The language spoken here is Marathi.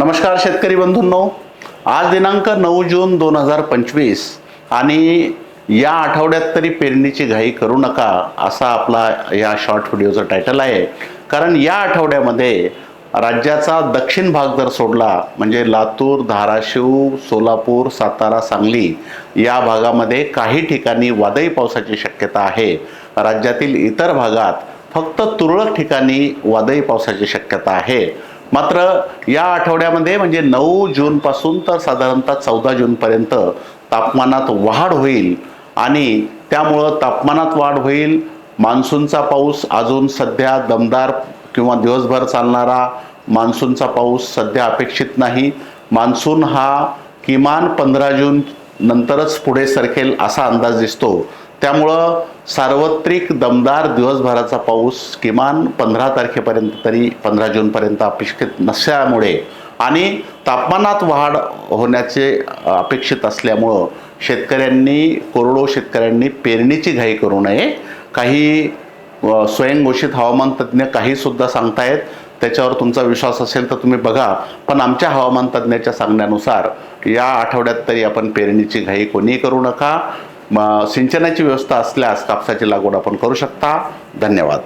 नमस्कार शेतकरी बंधूंनो. आज दिनांक नऊ जून दोन हजार पंचवीस आणि या आठवड्यात तरी पेरणीची घाई करू नका असा आपला या शॉर्ट व्हिडिओचं टायटल आहे. कारण या आठवड्यामध्ये राज्याचा दक्षिण भाग जर सोडला म्हणजे लातूर धाराशिव सोलापूर सातारा सांगली या भागामध्ये काही ठिकाणी वादळी पावसाची शक्यता आहे. राज्यातील इतर भागात फक्त तुरळक ठिकाणी वादळी पावसाची शक्यता आहे. मात्र या आठवड्यामध्ये म्हणजे नऊ जूनपासून तर साधारणतः चौदा जूनपर्यंत तापमानात वाढ होईल आणि त्यामुळं तापमानात वाढ होईल. मान्सूनचा पाऊस अजून सध्या दमदार किंवा दिवसभर चालणारा मान्सूनचा पाऊस सध्या अपेक्षित नाही. मान्सून हा किमान पंधरा जून नंतरच पुढे सरकेल असा अंदाज दिसतो. त्यामुळं सार्वत्रिक दमदार दिवसभराचा पाऊस किमान पंधरा तारखेपर्यंत तरी पंधरा जूनपर्यंत अपेक्षित नसल्यामुळे आणि तापमानात वाढ होण्याचे अपेक्षित असल्यामुळं शेतकऱ्यांनी कोरडो शेतकऱ्यांनी पेरणीची घाई करू नये. काही स्वयंघोषित हवामान तज्ज्ञ काहीसुद्धा सांगतायत. त्याच्यावर तुमचा विश्वास असेल तर तुम्ही बघा. पण आमच्या हवामान तज्ज्ञाच्या सांगण्यानुसार या आठवड्यात तरी आपण पेरणीची घाई कोणीही करू नका. सिंचनाची व्यवस्था असल्यास कापसाची लागवड आपण करू शकता. धन्यवाद.